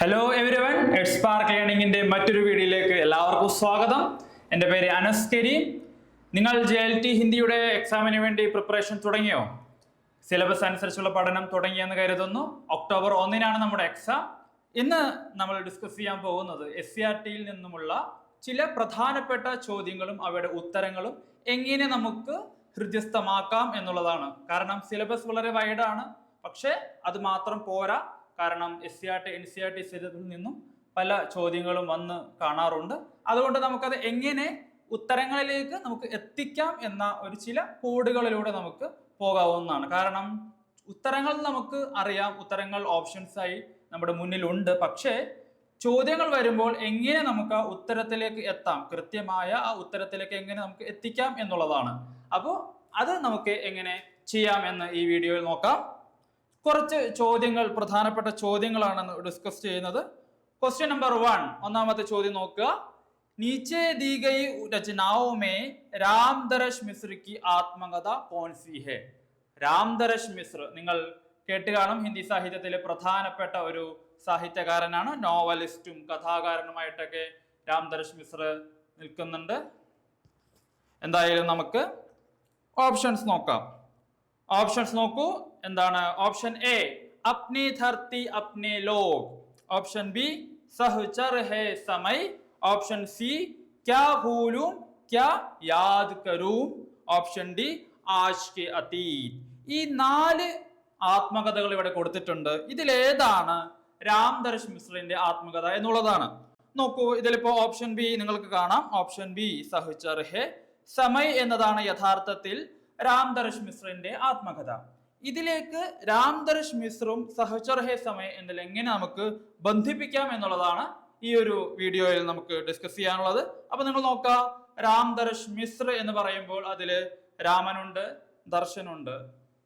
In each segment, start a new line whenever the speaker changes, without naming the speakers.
Hello everyone Edspark ലേണിംഗിന്റെ മറ്റൊരു വീഡിയോയിലേക്ക് എല്ലാവർക്കും സ്വാഗതം. എന്റെ പേര് അനസ് കരി. നിങ്ങൾ ജെ എൽ ടി ഹിന്ദിയുടെ എക്സാമിന് വേണ്ടി പ്രിപ്പറേഷൻ തുടങ്ങിയോ? സിലബസ് അനുസരിച്ചുള്ള പഠനം തുടങ്ങിയെന്ന് കരുതുന്നു. ഒക്ടോബർ ഒന്നിനാണ് നമ്മുടെ എക്സാം ഇന്ന് നമ്മൾ ഡിസ്കസ് ചെയ്യാൻ പോകുന്നത് എസ് സി ആർ ടിയിൽ നിന്നുമുള്ള ചില പ്രധാനപ്പെട്ട ചോദ്യങ്ങളും അവയുടെ ഉത്തരങ്ങളും എങ്ങനെ നമുക്ക് ഹൃദ്യസ്ഥമാക്കാം എന്നുള്ളതാണ്. കാരണം സിലബസ് വളരെ വൈഡാണ് പക്ഷേ അത് മാത്രം പോരാ. കാരണം S C R T N C R T സിലബസിൽ നിന്നും പല ചോദ്യങ്ങളും വന്ന് കാണാറുണ്ട്. അതുകൊണ്ട് നമുക്കത് എങ്ങനെ ഉത്തരങ്ങളിലേക്ക് നമുക്ക് എത്തിക്കാം എന്ന ഒരു ചില കോഡുകളിലൂടെ നമുക്ക് പോകാവുന്നതാണ്. കാരണം ഉത്തരങ്ങൾ നമുക്ക് അറിയാം ഉത്തരങ്ങൾ ഓപ്ഷൻസ് ആയി നമ്മുടെ മുന്നിലുണ്ട്. പക്ഷേ ചോദ്യങ്ങൾ വരുമ്പോൾ എങ്ങനെ നമുക്ക് ആ ഉത്തരത്തിലേക്ക് എത്താം? കൃത്യമായ ആ ഉത്തരത്തിലേക്ക് എങ്ങനെ നമുക്ക് എത്തിക്കാം എന്നുള്ളതാണ്. അപ്പോൾ അത് നമുക്ക് എങ്ങനെ ചെയ്യാം എന്ന് ഈ വീഡിയോയിൽ നോക്കാം. കുറച്ച് ചോദ്യങ്ങൾ പ്രധാനപ്പെട്ട ചോദ്യങ്ങളാണ് ഡിസ്കസ് ചെയ്യുന്നത്. ക്വസ്റ്റ്യൻ നമ്പർ വൺ ഒന്നാമത്തെ ചോദ്യം നോക്കുക. നീച്ചേ ദീഗൈ രചനാവുമേ രാംദരഷ് മേ മിശ്രയ്ക്ക് ആത്മകഥ കോൺസി ഹെ രാംദരശ് മിശ്ര നിങ്ങൾ കേട്ട് കാണും ഹിന്ദി സാഹിത്യത്തിലെ പ്രധാനപ്പെട്ട ഒരു സാഹിത്യകാരനാണ് നോവലിസ്റ്റും കഥാകാരനുമായിട്ടൊക്കെ രാംദരഷ് മിശ്ര നിൽക്കുന്നുണ്ട്. എന്തായാലും നമുക്ക് ഓപ്ഷൻസ് നോക്കാം. ഓപ്ഷൻസ് നോക്കൂ. എന്താണ്? Option A Apni Dharti Apne Lok. Option B Sahchar Hai Samay option C ക്യാ ഭൂലും ക്യാ Yaad കരൂം. Option D ash K അതീത്. ഈ നാല് ആത്മകഥകൾ ഇവിടെ കൊടുത്തിട്ടുണ്ട്. ഇതിലേതാണ് രാംദർശ് മിശ്രന്റെ ആത്മകഥ എന്നുള്ളതാണ്. നോക്കൂ ഇതിലിപ്പോ ഓപ്ഷൻ ബി നിങ്ങൾക്ക് കാണാം. ഓപ്ഷൻ ബി സഹചർ ഹേ സമയ് എന്നതാണ് യഥാർത്ഥത്തിൽ രാംദർശ് മിശ്രന്റെ ആത്മകഥ. ഇതിലേക്ക് രാംദർശ് മിശ്രും സഹചർ ഹേ സമയ എന്നതിൽ എങ്ങനെ നമുക്ക് ബന്ധിപ്പിക്കാം എന്നുള്ളതാണ് ഈ ഒരു വീഡിയോയിൽ നമുക്ക് ഡിസ്കസ് ചെയ്യാനുള്ളത്. അപ്പൊ നിങ്ങൾ നോക്കാം രാംദർശ് മിശ്ര എന്ന് പറയുമ്പോൾ അതിൽ രാമനുണ്ട് ദർശനുണ്ട്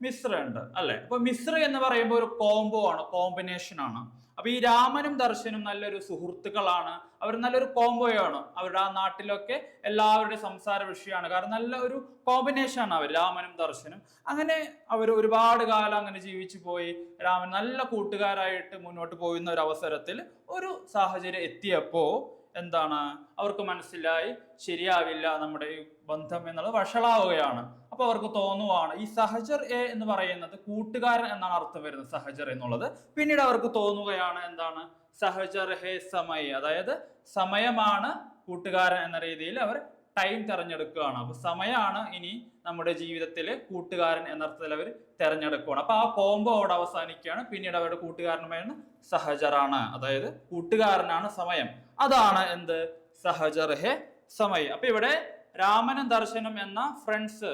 മിശ്ര ഉണ്ട് അല്ലെ? അപ്പൊ മിശ്ര എന്ന് പറയുമ്പോൾ ഒരു കോംബോ ആണ് കോമ്പിനേഷൻ ആണ്. അപ്പൊ ഈ രാമനും ദർശനും നല്ലൊരു സുഹൃത്തുക്കളാണ്. അവർ നല്ലൊരു കോംബോയാണ്. അവരുടെ ആ നാട്ടിലൊക്കെ എല്ലാവരുടെയും സംസാര വിഷയമാണ്. കാരണം നല്ല ഒരു കോമ്പിനേഷൻ ആണ് അവർ രാമനും ദർശനും. അങ്ങനെ അവർ ഒരുപാട് കാലം അങ്ങനെ ജീവിച്ചു പോയി. രാമൻ നല്ല കൂട്ടുകാരായിട്ട് മുന്നോട്ട് പോകുന്ന ഒരു അവസരത്തിൽ ഒരു സാഹചര്യം എത്തിയപ്പോ എന്താണ്? അവർക്ക് മനസ്സിലായി ശരിയാവില്ല നമ്മുടെ ബന്ധം എന്നുള്ളത് വഷളാവുകയാണ്. അപ്പൊ അവർക്ക് തോന്നുവാണ് ഈ സഹജർ എ എന്ന് പറയുന്നത് കൂട്ടുകാരൻ എന്നാണ് അർത്ഥം വരുന്നത് സഹജർ എന്നുള്ളത്. പിന്നീട് അവർക്ക് തോന്നുകയാണ് എന്താണ്? സഹജർ ഹേ സമയ അതായത് സമയമാണ് കൂട്ടുകാരൻ എന്ന രീതിയിൽ അവർ ടൈം തെരഞ്ഞെടുക്കുകയാണ്. അപ്പൊ സമയമാണ് ഇനി നമ്മുടെ ജീവിതത്തിൽ കൂട്ടുകാരൻ എന്നർത്ഥത്തിൽ അവർ തെരഞ്ഞെടുക്കുകയാണ് അപ്പൊ ആ കോംബോ അവിടെ അവസാനിക്കുകയാണ്. പിന്നീട് അവരുടെ കൂട്ടുകാരനുമായാണ് സഹജറാണ്. അതായത് കൂട്ടുകാരനാണ് സമയം. അതാണ് എന്ത്? സഹജർ ഹെ സമയം. അപ്പൊ ഇവിടെ രാമനും ദർശനം എന്ന ഫ്രണ്ട്സ്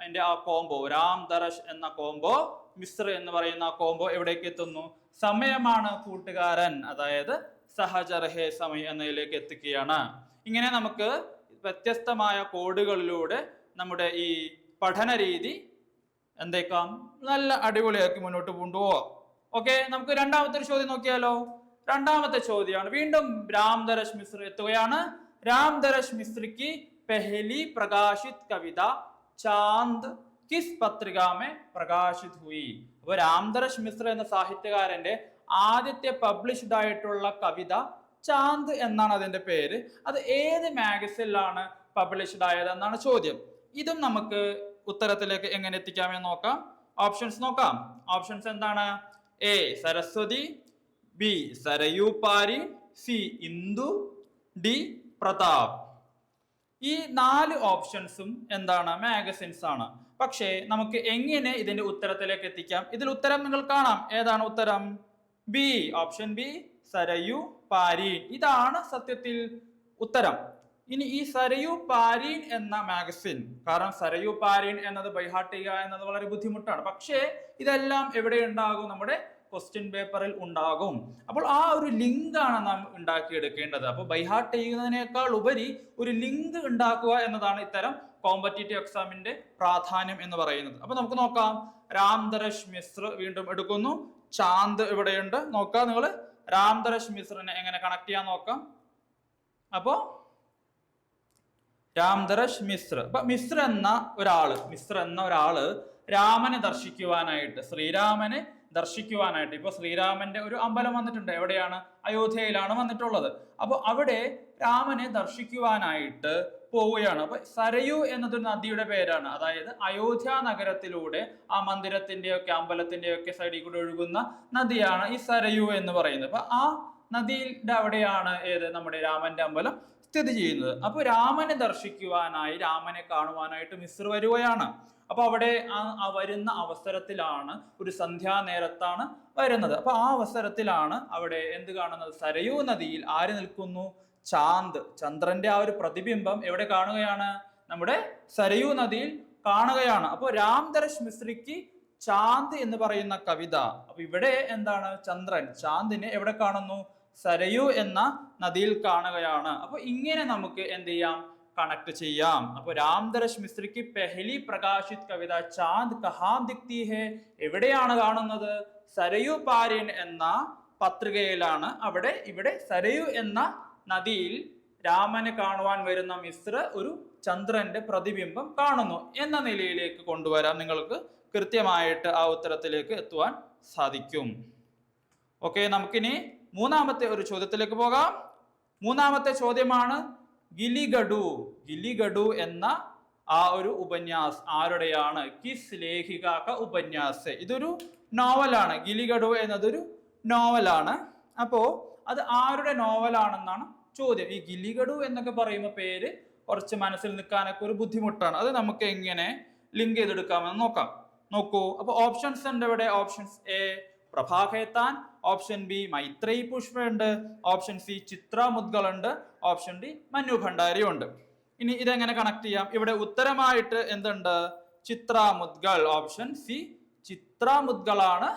അതിന്റെ ആ കോംബോ രാം ദർശ് എന്ന കോംബോ മിശ്ര എന്ന് പറയുന്ന ആ കോംബോ എവിടേക്ക് എത്തുന്നു? സമയമാണ് കൂട്ടുകാരൻ. അതായത് സഹജർ ഹെ സമയം എന്നതിലേക്ക് എത്തിക്കുകയാണ്. ഇങ്ങനെ നമുക്ക് വ്യത്യസ്തമായ കോഡുകളിലൂടെ നമ്മുടെ ഈ പഠന രീതി എന്തേക്കാം? നല്ല അടിപൊളിയാക്കി മുന്നോട്ട് കൊണ്ടുപോവാം ഓക്കെ നമുക്ക് രണ്ടാമത്തെ ഒരു ചോദ്യം നോക്കിയാലോ? രണ്ടാമത്തെ ചോദ്യമാണ്. വീണ്ടും രാംധരശ് മിശ്ര എത്തുകയാണ്. രാംധരശ് മിശ്രക്ക് പെഹലി പ്രകാശിത് കവിത ചാന്ദ് കിസ് പത്രികാമെ പ്രകാശിത് ഹുയി. അപ്പൊ രാംധരശ് മിശ്ര എന്ന സാഹിത്യകാരന്റെ ആദ്യത്തെ പബ്ലിഷ്ഡ് ആയിട്ടുള്ള കവിത ചാന്ദ് എന്നാണ് അതിന്റെ പേര്. അത് ഏത് മാഗസിനിലാണ് പബ്ലിഷ്ഡ് ആയത് എന്നാണ് ചോദ്യം. ഇതും നമുക്ക് ഉത്തരത്തിലേക്ക് എങ്ങനെ എത്തിക്കാമെന്ന് നോക്കാം. ഓപ്ഷൻസ് നോക്കാം. ഓപ്ഷൻസ് എന്താണ്? A Saraswati B Sarayu Paari C Indu D Pratap. ഈ നാല് ഓപ്ഷൻസും എന്താണ്? മാഗസിൻസ് ആണ്. പക്ഷേ നമുക്ക് എങ്ങനെ ഇതിന്റെ ഉത്തരത്തിലേക്ക് എത്തിക്കാം? ഇതിൽ ഉത്തരം നിങ്ങൾ കാണാം. ഏതാണ് ഉത്തരം? B option B Sarayu Paari ഇതാണ് സത്യത്തിൽ ഉത്തരം. ഇനി ഈ സരയു പാരീൻ എന്ന മാഗസിൻ കാരണം സരയു പാരീൻ എന്നത് ബൈഹാർട്ട് ചെയ്യുക എന്നത് വളരെ ബുദ്ധിമുട്ടാണ്. പക്ഷേ ഇതെല്ലാം എവിടെ ഉണ്ടാകും? നമ്മുടെ ക്വസ്റ്റ്യൻ പേപ്പറിൽ ഉണ്ടാകും. അപ്പോൾ ആ ഒരു ലിങ്ക് ആണ് നാം ഉണ്ടാക്കിയെടുക്കേണ്ടത്. അപ്പോൾ ബൈഹാർട്ട് ചെയ്യുന്നതിനേക്കാൾ ഉപരി ഒരു ലിങ്ക് ഉണ്ടാക്കുക എന്നതാണ് ഇത്തരം കോമ്പറ്റേറ്റീവ് എക്സാമിന്റെ പ്രാധാന്യം എന്ന് പറയുന്നത്. അപ്പൊ നമുക്ക് നോക്കാം. രാംദരശ് മിശ്ര വീണ്ടും എടുക്കുന്നു. ചാന്ദ് ഇവിടെയുണ്ട്. നോക്കാം നിങ്ങൾ രാംദരശ് മിശ്രനെ എങ്ങനെ കണക്ട് ചെയ്യാൻ നോക്കാം. അപ്പോ രാംദരശ് മിശ്ര. അപ്പൊ മിശ്ര എന്ന ഒരാൾ മിശ്ര എന്ന ഒരാൾ രാമനെ ദർശിക്കുവാനായിട്ട് ശ്രീരാമനെ ദർശിക്കുവാനായിട്ട്. ഇപ്പൊ ശ്രീരാമന്റെ ഒരു അമ്പലം വന്നിട്ടുണ്ട്. എവിടെയാണ്? അയോധ്യയിലാണ് വന്നിട്ടുള്ളത്. അപ്പോൾ അവിടെ രാമനെ ദർശിക്കുവാനായിട്ട് പോവുകയാണ്. അപ്പൊ സരയു എന്നതൊരു നദിയുടെ പേരാണ്. അതായത് അയോധ്യ നഗരത്തിലൂടെ ആ മന്ദിരത്തിന്റെ ഒക്കെ അമ്പലത്തിന്റെ ഒക്കെ സൈഡിൽ കൂടെ ഒഴുകുന്ന നദിയാണ് ഈ സരയു എന്ന് പറയുന്നത്. അപ്പൊ ആ നദിയുടെ അവിടെയാണ് ഏത്? നമ്മുടെ രാമന്റെ അമ്പലം. സ്ഥിതി ചെയ്യുന്നത്. അപ്പൊ രാമനെ ദർശിക്കുവാനായി രാമനെ കാണുവാനായിട്ട് മിസ് വരുകയാണ്. അപ്പൊ അവിടെ ആ- വരുന്ന അവസരത്തിലാണ് ഒരു സന്ധ്യാനേരത്താണ് വരുന്നത്. അപ്പൊ ആ അവസരത്തിലാണ് അവിടെ എന്ത് കാണുന്നത്? സരയൂ നദിയിൽ ആര് നിൽക്കുന്നു? ചാന്ത് ചന്ദ്രന്റെ ആ ഒരു പ്രതിബിംബം എവിടെ കാണുകയാണ്? നമ്മുടെ സരയൂ നദിയിൽ കാണുകയാണ്. അപ്പോൾ രാംദർശ് മിശ്രിക്ക് ചാന്ത് എന്ന് പറയുന്ന കവിത. അപ്പൊ ഇവിടെ എന്താണ്? ചന്ദ്രൻ. ചാന്തിനെ എവിടെ കാണുന്നു? സരയു എന്ന നദിയിൽ കാണുകയാണ്. അപ്പൊ ഇങ്ങനെ നമുക്ക് എന്ത് ചെയ്യാം? കണക്ട് ചെയ്യാം. അപ്പൊ രാംദരശ് മിശ്രിക്ക് പെഹലി പ്രകാശിത് കവിത ചാന്ദ് കഹാം ദിക്തി ഹെ? എവിടെയാണ് കാണുന്നത്? സരയു പാരിൻ എന്ന പത്രികയിലാണ്. അവിടെ ഇവിടെ സരയു എന്ന നദിയിൽ രാമനെ കാണുവാൻ വരുന്ന മിശ്ര ഒരു ചന്ദ്രന്റെ പ്രതിബിംബം കാണുന്നു. എന്ന നിലയിലേക്ക് കൊണ്ടുവരാൻ നിങ്ങൾക്ക് കൃത്യമായിട്ട് ആ ഉത്തരത്തിലേക്ക് എത്തുവാൻ സാധിക്കും. ഓക്കെ നമുക്കിനി മൂന്നാമത്തെ ഒരു ചോദ്യത്തിലേക്ക് പോകാം. മൂന്നാമത്തെ ചോദ്യമാണ് ഗിലിഗഡു. ഗിലിഗഡു എന്ന ആ ഒരു ഉപന്യാസ് ആരുടെയാണ്? കിസ് ലേഖികാക്ക ഉപന്യാസ്. ഇതൊരു നോവലാണ്. ഗിലിഗഡു എന്നതൊരു നോവലാണ്. അപ്പോ അത് ആരുടെ നോവലാണെന്നാണ് ചോദ്യം. ഈ ഗിലിഗഡു എന്നൊക്കെ പറയുന്ന പേര് കുറച്ച് മനസ്സിൽ നിൽക്കാനൊക്കെ ഒരു ബുദ്ധിമുട്ടാണ്. അത് നമുക്ക് എങ്ങനെ ലിങ്ക് ചെയ്തെടുക്കാമെന്ന് നോക്കാം. നോക്കൂ. അപ്പൊ ഓപ്ഷൻസ് ഉണ്ട് ഇവിടെ ഓപ്ഷൻസ് എ പ്രഭാഖേത്താൻ ഓപ്ഷൻ ബി മൈത്രി പുഷ്പ ഉണ്ട് ഓപ്ഷൻ സി ചിത്ര മുദ്ഗൾ ഉണ്ട് ഓപ്ഷൻ ഡി മനു ഭണ്ഡാരി ഉണ്ട് ഇനി ഇതെങ്ങനെ കണക്ട് ചെയ്യാം? ഇവിടെ ഉത്തരമായിട്ട് എന്തുണ്ട്? ചിത്ര മുദ്ഗൾ ഓപ്ഷൻ സി ചിത്ര മുദ്ഗളാണ്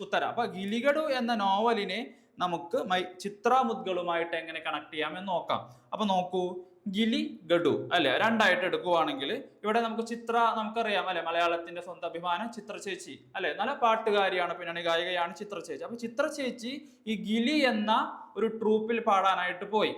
ഉത്തരം. അപ്പൊ ഗിലിഗഡു എന്ന നോവലിനെ നമുക്ക് മൈ ചിത്ര മുദ്ഗളുമായിട്ട് എങ്ങനെ കണക്ട് ചെയ്യാം എന്ന് നോക്കാം. അപ്പൊ നോക്കൂ ഗിലി ഗഡു അല്ലെ? രണ്ടായിട്ട് എടുക്കുവാണെങ്കിൽ ഇവിടെ നമുക്ക് ചിത്ര നമുക്കറിയാം അല്ലെ? മലയാളത്തിന്റെ സ്വന്തം അഭിമാനം ചിത്ര ചേച്ചി അല്ലെ? നല്ല പാട്ടുകാരിയാണ് പിന്നണി ഗായികയാണ് ചിത്ര ചേച്ചി. അപ്പൊ ചിത്ര ചേച്ചി ഈ ഗിലി എന്ന ഒരു ട്രൂപ്പിൽ പാടാനായിട്ട് പോയി.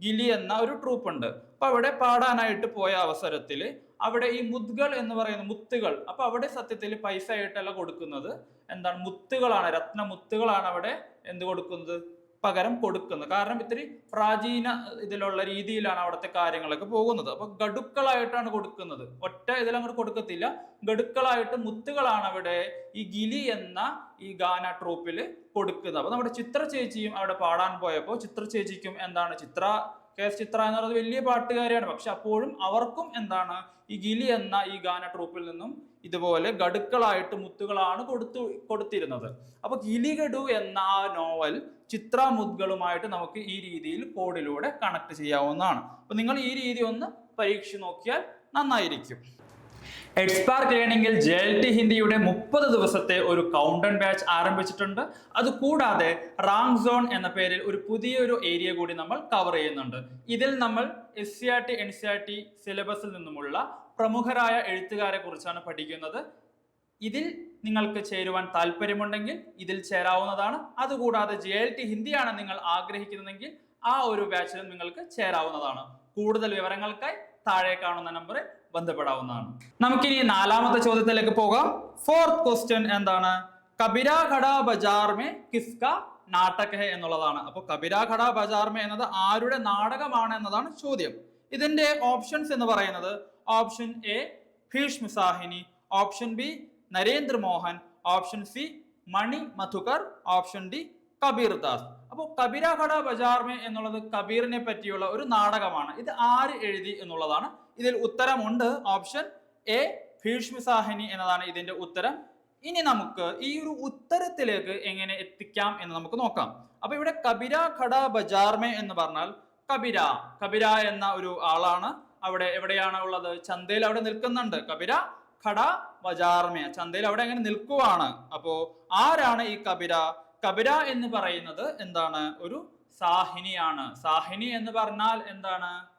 ഗിലി എന്ന ഒരു ട്രൂപ്പ് ഉണ്ട് അപ്പൊ അവിടെ പാടാനായിട്ട് പോയ അവസരത്തിൽ അവിടെ ഈ മുത്തുകൾ എന്ന് പറയുന്ന മുത്തുകൾ അപ്പൊ അവിടെ സത്യത്തിൽ പൈസ ആയിട്ടല്ല കൊടുക്കുന്നത്. എന്താണ്? മുത്തുകളാണ് രത്ന മുത്തുകളാണ് അവിടെ എന്ത് കൊടുക്കുന്നത്? പകരം കൊടുക്കുന്നത്. കാരണം ഇത്തിരി പ്രാചീന ഇതിലുള്ള രീതിയിലാണ് അവിടുത്തെ കാര്യങ്ങളൊക്കെ പോകുന്നത്. അപ്പൊ ഗഡുക്കളായിട്ടാണ് കൊടുക്കുന്നത്. ഒറ്റ ഇതിലങ്ങോട്ട് കൊടുക്കത്തില്ല. ഗഡുക്കളായിട്ട് മുത്തുകളാണ് അവിടെ ഈ ഗിലി എന്ന ഈ ഗാന ട്രൂപ്പിൽ കൊടുക്കുന്നത്. അപ്പൊ നമ്മുടെ ചിത്ര ചേച്ചിയും അവിടെ പാടാൻ പോയപ്പോൾ ചിത്ര ചേച്ചിക്കും എന്താണ് ചിത്ര കെ എസ് ചിത്ര എന്ന് പറയുന്നത് വലിയ പാട്ടുകാരിയാണ്. പക്ഷെ അപ്പോഴും അവർക്കും എന്താണ് ഈ ഗിലി എന്ന ഈ ഗാന ട്രൂപ്പിൽ നിന്നും ഇതുപോലെ ഗഡുക്കളായിട്ട് മുത്തുകളാണ് കൊടുത്തു കൊടുത്തിരുന്നത്. അപ്പൊ ഗിലിഗഡു എന്ന ആ നോവൽ ചിത്ര മുദ്കളുമായിട്ട് നമുക്ക് ഈ രീതിയിൽ കോഡിലൂടെ കണക്ട് ചെയ്യാവുന്നതാണ്. അപ്പൊ നിങ്ങൾ ഈ രീതി ഒന്ന് പരീക്ഷിച്ച് നോക്കിയാൽ നന്നായിരിക്കും. എഡ്സ്പാർക്ക് ലേണിംഗിൽ ജെ എൽ ടി ഹിന്ദിയുടെ മുപ്പത് ദിവസത്തെ ഒരു കൗണ്ടൺ ബാച്ച് ആരംഭിച്ചിട്ടുണ്ട്. അതുകൂടാതെ റാങ് സോൺ എന്ന പേരിൽ ഒരു പുതിയൊരു ഏരിയ കൂടി നമ്മൾ കവർ ചെയ്യുന്നുണ്ട്. ഇതിൽ നമ്മൾ S C R T N C R T സിലബസിൽ നിന്നുമുള്ള പ്രമുഖരായ എഴുത്തുകാരെ കുറിച്ചാണ് പഠിക്കുന്നത്. ഇതിൽ നിങ്ങൾക്ക് ചേരുവാൻ താല്പര്യമുണ്ടെങ്കിൽ ഇതിൽ ചേരാവുന്നതാണ്. അതുകൂടാതെ ജെ എൽ ടി ഹിന്ദിയാണ് നിങ്ങൾ ആഗ്രഹിക്കുന്നതെങ്കിൽ ആ ഒരു ബാച്ചിലും നിങ്ങൾക്ക് ചേരാവുന്നതാണ്. കൂടുതൽ വിവരങ്ങൾക്കായി താഴെ കാണുന്ന നമ്പറിൽ ബന്ധപ്പെടാവുന്നതാണ്. നമുക്കിനി നാലാമത്തെ ചോദ്യത്തിലേക്ക് പോകാം. ഫോർത്ത് ക്വസ്റ്റ്യൻ എന്താണ്? കബിരാഘട ബജാർ മേ കിസ്ക നാടക ഹെ എന്നുള്ളതാണ്. അപ്പൊ കബിരാഘട ബജാർ മേ എന്നത് ആരുടെ നാടകമാണ് എന്നതാണ് ചോദ്യം. ഇതിന്റെ ഓപ്ഷൻസ് എന്ന് പറയുന്നത് option A Bhisham Sahni option B Narendra Mohan option C Mani Madhukar option D Kabir Das. അപ്പോൾ കബീരാഘട ബജാർമേ എന്നുള്ളത് കബീറിനെ പറ്റിയുള്ള ഒരു നാടകമാണ്. ഇത് ആര് എഴുതി എന്നുള്ളതാണ് ഇതിൽ ഉത്തരമുണ്ട്. ഓപ്ഷൻ എ ഭീഷ്മസാഹിനി എന്നതാണ് ഇതിന്റെ ഉത്തരം. ഇനി നമുക്ക് ഈ ഒരു ഉത്തരത്തിലേക്ക് എങ്ങനെ എത്തിക്കാം എന്ന് നമുക്ക് നോക്കാം. അപ്പൊ ഇവിടെ കബിര ഖട ബജാർമേ എന്ന് പറഞ്ഞാൽ കബിര. കബിര എന്ന ഒരു ആളാണ്. അവിടെ എവിടെയാണ് ഉള്ളത്? ചന്തയിൽ അവിടെ നിൽക്കുന്നുണ്ട്. കബിര ഖട ബജാർമേ. ചന്തയിൽ അവിടെ എങ്ങനെ നിൽക്കുവാണ്. അപ്പോ ആരാണ് ഈ കബിര? കബിര എന്ന് പറയുന്നത് എന്താണ്? ഒരു സാഹിനിയാണ്. സാഹിനി എന്ന് പറഞ്ഞാൽ എന്താണ്?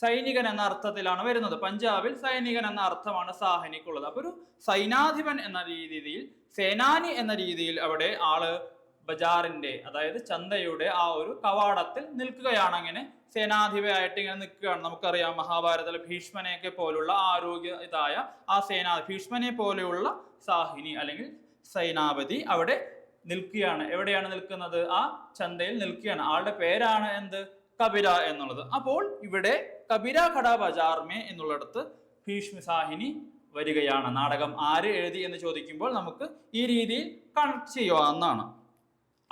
സൈനികൻ എന്ന അർത്ഥത്തിലാണ് വരുന്നത്. പഞ്ചാബിൽ സൈനികൻ എന്ന അർത്ഥമാണ് സാഹനിക്കുള്ളത്. അപ്പൊ ഒരു സൈനാധിപൻ എന്ന രീതിയിൽ സേനാനി എന്ന രീതിയിൽ അവിടെ ആൾ ബജാറിന്റെ അതായത് ചന്തയുടെ ആ ഒരു കവാടത്തിൽ നിൽക്കുകയാണ്. അങ്ങനെ സേനാധിപയായിട്ട് ഇങ്ങനെ നിൽക്കുകയാണ്. നമുക്കറിയാം മഹാഭാരതത്തിലെ ഭീഷ്മനെയൊക്കെ പോലുള്ള ആരോഗ്യ ഇതായ ആ സേനാ ഭീഷ്മനെ പോലെയുള്ള സാഹിനി അല്ലെങ്കിൽ സൈനാപതി അവിടെ നിൽക്കുകയാണ്. എവിടെയാണ് നിൽക്കുന്നത്? ആ ചന്തയിൽ നിൽക്കുകയാണ്. ആളുടെ പേരാണ് എന്ത്? കപില എന്നുള്ളത്. അപ്പോൾ ഇവിടെ കബിര ഖട ബജാർമേ എന്നുള്ളിടത്ത് ഭീഷ്മസാഹിനി വരികയാണ്. നാടകം ആര് എഴുതി എന്ന് ചോദിക്കുമ്പോൾ നമുക്ക് ഈ രീതിയിൽ കണക്ട് ചെയ്യാവുന്നതാണ്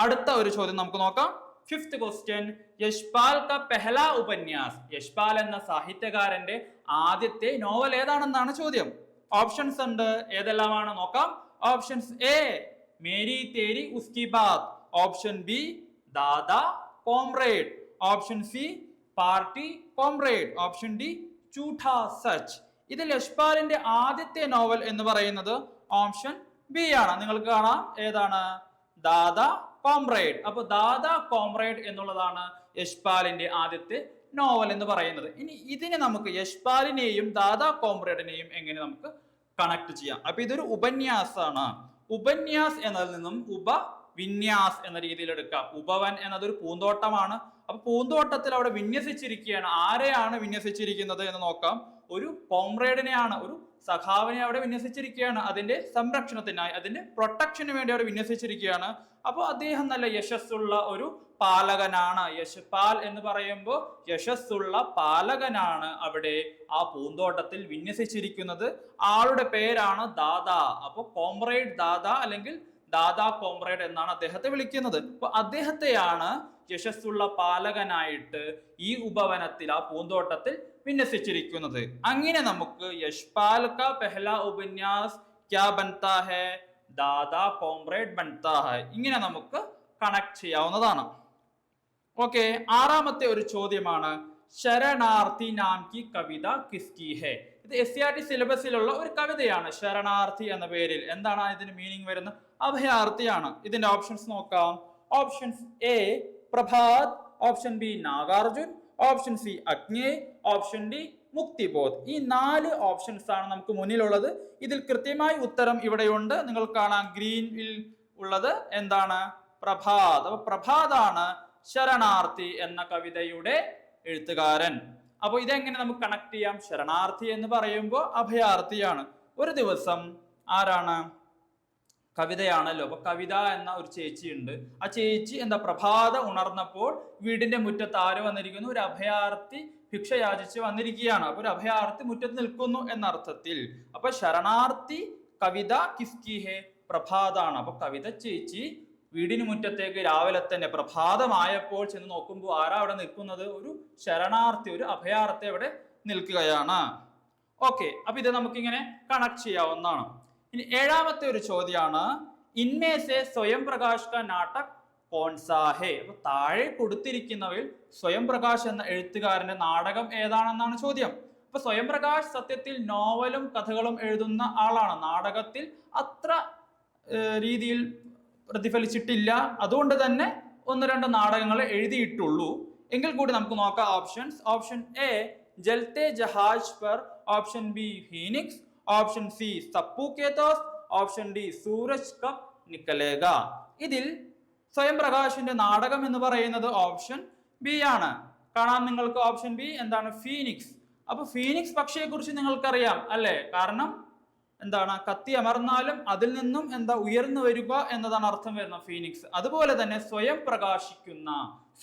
അടുത്ത ഒരു ചോദ്യം നമുക്ക് നോക്കാം. ഫിഫ്ത് ക്വസ്റ്റ്യൻ യശ്പാൽ ക പെഹല ഉപന്യാസ്. യശ്പാൽ എന്ന സാഹിത്യകാരന്റെ ആദ്യത്തെ നോവൽ ഏതാണെന്നാണ് ചോദ്യം. ഓപ്ഷൻസ് ഉണ്ട്. ഏതെല്ലാമാണ് നോക്കാം. Options A Meri Teri Uski Baat. Option B Dada comrade. Option C party comrade option D Jhootha Sach. ഇതിൽ യശ്പാലിന്റെ ആദ്യത്തെ നോവൽ എന്ന് പറയുന്നത് ഓപ്ഷൻ ബി ആണ്. നിങ്ങൾക്ക് കാണാം ഏതാണ്? ദാദാ കോംറേഡ്. അപ്പൊ ദാദാ കോംറേഡ് എന്നുള്ളതാണ് യശ്പാലിന്റെ ആദ്യത്തെ നോവൽ എന്ന് പറയുന്നത്. ഇനി ഇതിനെ നമുക്ക് യശ്പാലിനെയും ദാദാ കോംറേഡിനെയും എങ്ങനെ നമുക്ക് കണക്ട് ചെയ്യാം? അപ്പൊ ഇതൊരു ഉപന്യാസാണ്. ഉപന്യാസ് എന്നതിൽ നിന്നും ഉപ വിന്യാസ് എന്ന രീതിയിൽ എടുക്കാം. ഉപവൻ എന്നതൊരു പൂന്തോട്ടമാണ്. അപ്പൊ പൂന്തോട്ടത്തിൽ അവിടെ വിന്യസിച്ചിരിക്കുകയാണ്. ആരെയാണ് വിന്യസിച്ചിരിക്കുന്നത് എന്ന് നോക്കാം. ഒരു കോംറേഡിനെയാണ് ഒരു സഖാവിനെ അവിടെ വിന്യസിച്ചിരിക്കുകയാണ്. അതിന്റെ സംരക്ഷണത്തിനായി അതിന്റെ പ്രൊട്ടക്ഷന് വേണ്ടി അവിടെ വിന്യസിച്ചിരിക്കുകയാണ്. അപ്പോൾ അദ്ദേഹം നല്ല യശസ്സുള്ള ഒരു പാലകനാണ്. യശപാൽ എന്ന് പറയുമ്പോൾ യശസ്സുള്ള പാലകനാണ് അവിടെ ആ പൂന്തോട്ടത്തിൽ വിന്യസിച്ചിരിക്കുന്നത്. ആളുടെ പേരാണ് ദാദാ. അപ്പോൾ കോംറേഡ് ദാദാ അല്ലെങ്കിൽ ദാദാ കോംറേഡ് എന്നാണ് അദ്ദേഹത്തെ വിളിക്കുന്നത്. അപ്പൊ അദ്ദേഹത്തെയാണ് യശസ്സുള്ള പാലകനായിട്ട് ഈ ഉപവനത്തിൽ ആ പൂന്തോട്ടത്തിൽ വിന്യസിച്ചിരിക്കുന്നത്. അങ്ങനെ നമുക്ക് യശ്പാൽ കാ ഉപന്യാസ് ക്യാ ബൻതാ ഹെ? ദാദാ കോംറേഡ് ബൻതാ ഹെ. ഇങ്ങനെ നമുക്ക് കണക്ട് ചെയ്യാവുന്നതാണ്. ഓക്കെ ആറാമത്തെ ഒരു ചോദ്യമാണ്. ശരണാർത്ഥി നാം കി കവിത കിസ്കി ഹെ? ഇത് എസ് സി ആർ ടി സിലബസിലുള്ള ഒരു കവിതയാണ് ശരണാർത്ഥി എന്ന പേരിൽ. എന്താണ് ഇതിന് മീനിങ് വരുന്നത്? അഭയാർത്ഥിയാണ് ഇതിന്റെ ഓപ്ഷൻസ് നോക്കാം. Options A Prabhat. Option B Nagarjun. Option C അഗ്നേ. Option D Muktibodh. ഈ നാല് ഓപ്ഷൻസ് ആണ് നമുക്ക് മുന്നിലുള്ളത്. ഇതിൽ കൃത്യമായി ഉത്തരം ഇവിടെയുണ്ട്. നിങ്ങൾ കാണാം ഗ്രീനിൽ ഉള്ളത് എന്താണ്? പ്രഭാത്. അപ്പൊ പ്രഭാതാണ് ശരണാർത്ഥി എന്ന കവിതയുടെ എഴുത്തുകാരൻ. അപ്പൊ ഇതെങ്ങനെ നമുക്ക് കണക്ട് ചെയ്യാം? ശരണാർത്ഥി എന്ന് പറയുമ്പോൾ അഭയാർത്ഥിയാണ്. ഒരു ദിവസം ആരാണ്? കവിതയാണല്ലോ. അപ്പൊ കവിത എന്ന ഒരു ചേച്ചി ഉണ്ട് ആ ചേച്ചി എന്താ പ്രഭാത ഉണർന്നപ്പോൾ വീടിന്റെ മുറ്റത്ത് ആര് വന്നിരിക്കുന്നു. ഒരു അഭയാർത്ഥി ഭിക്ഷ യാചിച്ച് വന്നിരിക്കുകയാണ്. അപ്പൊ ഒരു അഭയാർത്ഥി മുറ്റത്ത് നിൽക്കുന്നു എന്ന അർത്ഥത്തിൽ അപ്പൊ ശരണാർത്ഥി കവിത കിസ്കി ഹെ പ്രഭാതാണ്. അപ്പൊ കവിത ചേച്ചി വീടിന് മുറ്റത്തേക്ക് രാവിലെ തന്നെ പ്രഭാതമായപ്പോൾ ചെന്ന് നോക്കുമ്പോൾ ആരാ അവിടെ നിൽക്കുന്നത്? ഒരു ശരണാർത്ഥി ഒരു അഭയാർത്ഥി അവിടെ നിൽക്കുകയാണ്. ഓക്കെ. അപ്പൊ ഇത് നമുക്കിങ്ങനെ കണക്ട് ചെയ്യാവുന്നതാണ്. ഇനി ഏഴാമത്തെ ഒരു ചോദ്യമാണ് ഇൻമേസെ സ്വയം പ്രകാശ് നാട്ടക് കോൺസാഹെ. അപ്പൊ താഴെ കൊടുത്തിരിക്കുന്നവയിൽ സ്വയം പ്രകാശ് എന്ന എഴുത്തുകാരന്റെ നാടകം ഏതാണെന്നാണ് ചോദ്യം. അപ്പൊ സ്വയം പ്രകാശ് സത്യത്തിൽ നോവലും കഥകളും എഴുതുന്ന ആളാണ്. നാടകത്തിൽ അത്ര രീതിയിൽ പ്രതിഫലിച്ചിട്ടില്ല. അതുകൊണ്ട് തന്നെ ഒന്ന് രണ്ട് നാടകങ്ങൾ എഴുതിയിട്ടുള്ളൂ. എങ്കിൽ കൂടി നമുക്ക് നോക്കാം. Options. Option A Jalte Jahaz Par. Option B Phoenix. Option C Sappu കേതോസ് ഓപ്ഷൻ ഡി സൂരജ് കപ്പ് നിക്കലേഗ ഇതിൽ സ്വയം പ്രകാശിന്റെ നാടകം എന്ന് പറയുന്നത് ഓപ്ഷൻ ബി ആണ്. കാണാം നിങ്ങൾക്ക് ഓപ്ഷൻ ബി എന്താണ് ഫീനിക്സ്. അപ്പൊ ഫീനിക്സ് പക്ഷിയെ കുറിച്ച് നിങ്ങൾക്കറിയാം അല്ലേ? കാരണം എന്താണ് കത്തി അമർന്നാലും അതിൽ നിന്നും എന്താ ഉയർന്നു വരിക എന്നതാണ് അർത്ഥം വരുന്ന ഫീനിക്സ്. അതുപോലെ തന്നെ സ്വയം പ്രകാശിക്കുന്ന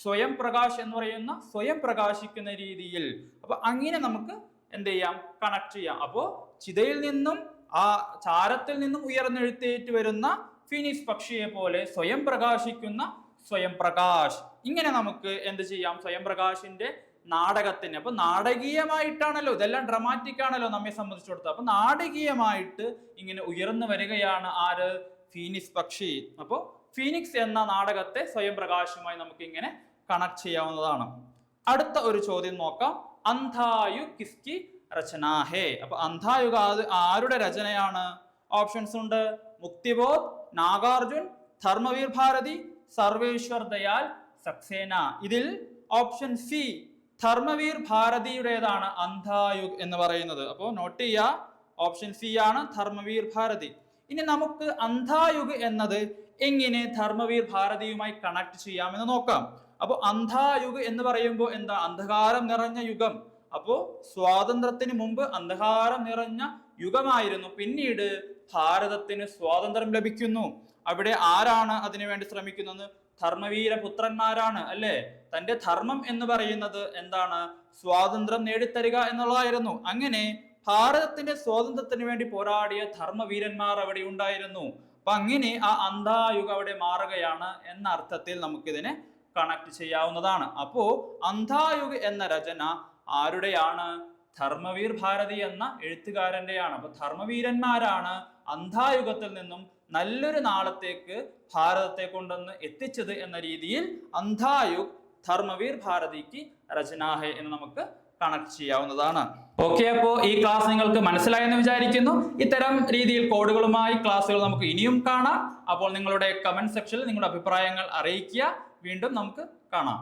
സ്വയം പ്രകാശ് എന്ന് പറയുന്ന സ്വയം പ്രകാശിക്കുന്ന രീതിയിൽ. അപ്പൊ അങ്ങനെ നമുക്ക് എന്ത് ചെയ്യാം കണക്ട് ചെയ്യാം. അപ്പോ ചിതയിൽ നിന്നും ആ ചാരത്തിൽ നിന്നും ഉയർന്നെഴുത്തേറ്റ് വരുന്ന ഫിനിക്സ് പക്ഷിയെ പോലെ സ്വയം പ്രകാശിക്കുന്ന സ്വയം പ്രകാശ്. ഇങ്ങനെ നമുക്ക് എന്ത് ചെയ്യാം? സ്വയം പ്രകാശിന്റെ നാടകത്തിന്. അപ്പൊ നാടകീയമായിട്ടാണല്ലോ ഇതെല്ലാം ഡ്രമാറ്റിക് ആണല്ലോ നമ്മെ സംബന്ധിച്ചിടത്തോളം അപ്പൊ നാടകീയമായിട്ട് ഇങ്ങനെ ഉയർന്നു വരികയാണ് ആര്? ഫീനിക്സ് പക്ഷി. അപ്പോ ഫീനിക്സ് എന്ന നാടകത്തെ സ്വയം പ്രകാശമായി നമുക്ക് ഇങ്ങനെ കണക്ട് ചെയ്യാവുന്നതാണ്. അടുത്ത ഒരു ചോദ്യം നോക്കാം. അന്ധായു കിസ്കി രചനാഹേ. അപ്പൊ അന്ധായുഗ അത് ആരുടെ രചനയാണ്? ഓപ്ഷൻസ് ഉണ്ട്. മുക്തിബോധ് നാഗാർജുൻ ധർമ്മവീർ ഭാരതി സർവേശ്വർ ദയാൽ സക്സേന. ഇതിൽ ഓപ്ഷൻ സി ധർമ്മവീർ ഭാരതിയുടേതാണ് അന്ധായുഗ് എന്ന് പറയുന്നത്. അപ്പോൾ നോട്ട് ചെയ്യുക ഓപ്ഷൻ സി ആണ് ധർമ്മവീർ ഭാരതി. ഇനി നമുക്ക് അന്ധായുഗ് എന്നത് എങ്ങനെ ധർമ്മവീർ ഭാരതിയുമായി കണക്ട് ചെയ്യാമെന്ന് നോക്കാം. അപ്പോൾ അന്ധായുഗ് എന്ന് പറയുമ്പോൾ എന്താ? അന്ധകാരം നിറഞ്ഞ യുഗം. അപ്പോ സ്വാതന്ത്ര്യത്തിന് മുമ്പ് അന്ധകാരം നിറഞ്ഞ യുഗമായിരുന്നു. പിന്നീട് ഭാരതത്തിന് സ്വാതന്ത്ര്യം ലഭിക്കുന്നു. അവിടെ ആരാണ് അതിനുവേണ്ടി ശ്രമിക്കുന്നത്? ധർമ്മവീര പുത്രന്മാരാണ് അല്ലെ? തന്റെ ധർമ്മം എന്ന് പറയുന്നത് എന്താണ്? സ്വാതന്ത്ര്യം നേടിത്തരിക എന്നുള്ളതായിരുന്നു. അങ്ങനെ ഭാരതത്തിന്റെ സ്വാതന്ത്ര്യത്തിന് വേണ്ടി പോരാടിയ ധർമ്മവീരന്മാർ അവിടെ ഉണ്ടായിരുന്നു. അപ്പൊ അങ്ങനെ ആ അന്ധായുഗം അവിടെ മാറുകയാണ് എന്ന അർത്ഥത്തിൽ നമുക്കിതിനെ കണക്ട് ചെയ്യാവുന്നതാണ്. അപ്പോ അന്ധായുഗ് എന്ന രചന ആരുടെയാണ്? ധർമ്മവീർ ഭാരതി എന്ന എഴുത്തുകാരന്റെയാണ് അപ്പൊ ധർമ്മവീരന്മാരാണ് അന്ധായുഗത്തിൽ നിന്നും നല്ലൊരു നാളത്തേക്ക് ഭാരതത്തെ കൊണ്ടുവന്ന് എത്തിച്ചത് എന്ന രീതിയിൽ അന്ധായുഗ് ധർമ്മവീർ ഭാരതിക്ക് രചനാഹെ എന്ന് നമുക്ക് കണക്ട് ചെയ്യാവുന്നതാണ്. ഓക്കെ അപ്പോൾ ഈ ക്ലാസ് നിങ്ങൾക്ക് മനസ്സിലായെന്ന് വിചാരിക്കുന്നു. ഇത്തരം രീതിയിൽ കോഡുകളുമായി ക്ലാസ്സുകൾ നമുക്ക് ഇനിയും കാണാം. അപ്പോൾ നിങ്ങളുടെ കമന്റ് സെക്ഷനിൽ നിങ്ങളുടെ അഭിപ്രായങ്ങൾ അറിയിക്കുക. വീണ്ടും നമുക്ക് കാണാം.